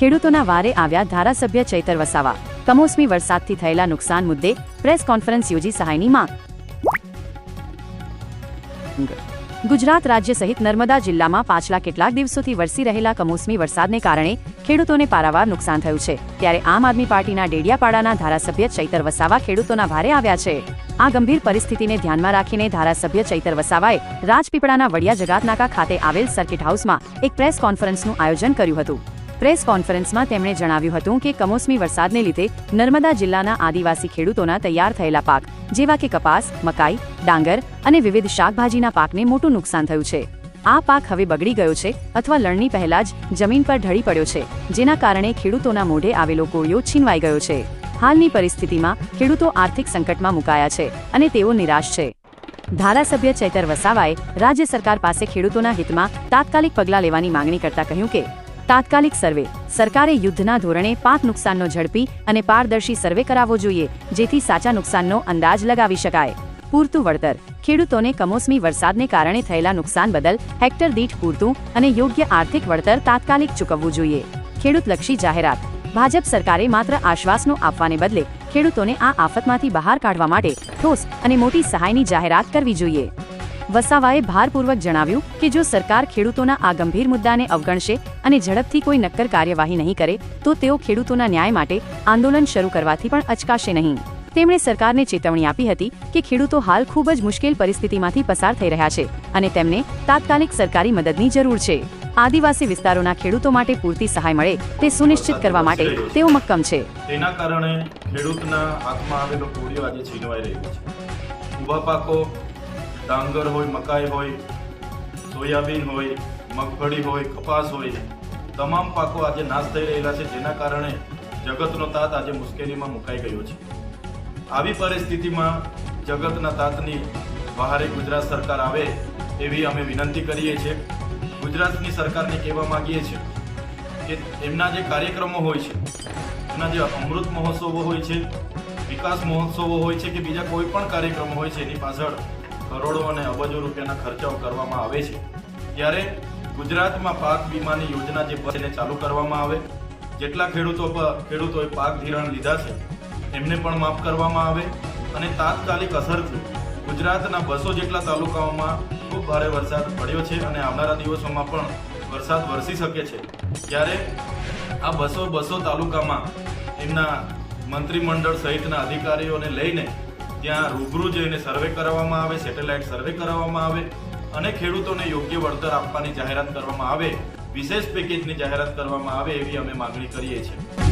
ખેડૂતોના વારે આવ્યા ધારાસભ્ય ચૈતર વસાવા. કમોસમી વરસાદથી થયેલા નુકસાન મુદ્દે પ્રેસ કોન્ફરન્સ યોજી સહાયની માંગ. ગુજરાત રાજ્ય સહિત નર્મદા જિલ્લામાં પાછલા કેટલાક દિવસોથી વરસી રહેલા કમોસમી વરસાદને કારણે ખેડૂતોને પારાવાર નુકસાન થયું છે. ત્યારે આમ આદમી પાર્ટીના ડેડિયાપાડાના ધારાસભ્ય ચૈતર વસાવા ખેડૂતોના ભારે આવ્યા છે. આ ગંભીર પરિસ્થિતિને ધ્યાનમાં રાખીને ધારાસભ્ય ચૈતર વસાવાએ રાજપીપળાના વડિયા જગાતનાકા ખાતે આવેલ સર્કિટ હાઉસમાં એક પ્રેસ કોન્ફરન્સનું આયોજન કર્યું હતું. પ્રેસ કોન્ફરન્સમાં તેમણે જણાવ્યું હતું કે કમોસમી વરસાદને લીધે નર્મદા જિલ્લાના આદિવાસી ખેડૂતોના તૈયાર થયેલા પાક, જેવા કે કપાસ, મકાઈ, ડાંગર અને વિવિધ શાકભાજીના પાકને મોટું નુકસાન થયું છે. આ પાક હવે બગડી ગયો છે અથવા લણણી પહેલા જ જમીન પર ઢળી પડ્યો છે, જેના કારણે ખેડૂતોના મોઢે આવેલો કોળિયો છીનવાઈ ગયો છે. હાલની પરિસ્થિતિમાં ખેડૂતો આર્થિક સંકટમાં મુકાયા છે અને તેઓ નિરાશ છે. ધારાસભ્ય ચૈતર વસાવાએ રાજ્ય સરકાર પાસે ખેડૂતોના હિતમાં તાત્કાલિક પગલાં લેવાની માંગણી કરતા કહ્યું કે તાત્કાલિક સર્વે. સરકારે યુદ્ધના ધોરણે પાક નુકસાનનો ઝડપી અને પારદર્શી સર્વે કરાવવો જોઈએ, જેથી સાચા નુકસાનનો અંદાજ લગાવી શકાય. પૂરતું વળતર. ખેડૂતોને કમોસમી વરસાદને કારણે થયેલા નુકસાન બદલ હેક્ટર દીઠ પૂરતું અને યોગ્ય આર્થિક વળતર તાત્કાલિક ચૂકવવું જોઈએ. ખેડૂતલક્ષી જાહેરાત. ભાજપ સરકારે માત્ર આશ્વાસનો આપવાને બદલે ખેડૂતોને આ આફતમાંથી બહાર કાઢવા માટે ઠોસ અને મોટી સહાયની જાહેરાત કરવી જોઈએ. વસાવાએ ભારપૂર્વક જણાવ્યું કે જો સરકાર ખેડૂતોના આ ગંભીર મુદ્દાને અવગણશે અને ઝડપથી કોઈ નક્કર કાર્યવાહી નહીં કરે, તો તેઓ ખેડૂતોના ન્યાય માટે આંદોલન શરૂ કરવાથી પણ અચકાશે નહીં. તેમણે સરકારને ચેતવણી આપી હતી કે ખેડૂતો હાલ ખૂબ જ મુશ્કેલ પરિસ્થિતિમાંથી પસાર થઈ રહ્યા છે અને તેમને તાત્કાલિક સરકારી મદદની જરૂર છે. આદિવાસી વિસ્તારોના ખેડૂતો માટે પૂરતી સહાય મળે તે સુનિશ્ચિત કરવા માટે તેઓ મક્કમ છે. તેના કારણે ખેડૂતના હાથમાં આવેલો કોળિયો આજે છીનવાઈ રહ્યો છે. ઊભા પાકો ડાંગર હોય, મકાઈ હોય, સોયાબીન હોય, મગફળી હોય, કપાસ હોય, તમામ પાકો આજે નાશ થઈ રહેલા છે, જેના કારણે જગતનો તાત આજે મુશ્કેલીમાં મુકાઈ ગયો છે. આવી પરિસ્થિતિમાં જગતના તાતની બહારે ગુજરાત સરકાર આવે એવી અમે વિનંતી કરીએ છીએ. ગુજરાતની સરકારને કહેવા માગીએ છીએ કે એમના જે કાર્યક્રમો હોય છે, એમના જે અમૃત મહોત્સવો હોય છે, વિકાસ મહોત્સવો હોય છે કે બીજા કોઈ પણ કાર્યક્રમો હોય છે, એની પાછળ કરોડો અને અબજો રૂપિયાના ખર્ચાઓ કરવામાં આવે છે. ત્યારે ગુજરાતમાં પાક વીમાની યોજના જે એને ચાલુ કરવામાં આવે. જેટલા ખેડૂતો ખેડૂતોએ પાક ધિરાણ લીધા છે, એમને પણ માફ કરવામાં આવે. અને તાત્કાલિક અસરથી ગુજરાતના બસો જેટલા તાલુકાઓમાં ખૂબ ભારે વરસાદ પડ્યો છે અને આવનારા દિવસોમાં પણ વરસાદ વરસી શકે છે. ત્યારે આ બસો બસો તાલુકામાં એમના મંત્રીમંડળ સહિતના અધિકારીઓને લઈને ત્યાં રૂબરૂ જઈને સર્વે કરાવવામાં આવે, સેટેલાઇટ સર્વે કરાવવામાં આવે અને ખેડૂતોને યોગ્ય વળતર આપવાની જાહેરાત કરવામાં આવે, વિશેષ પેકેજની જાહેરાત કરવામાં આવે એવી અમે માગણી કરીએ છીએ.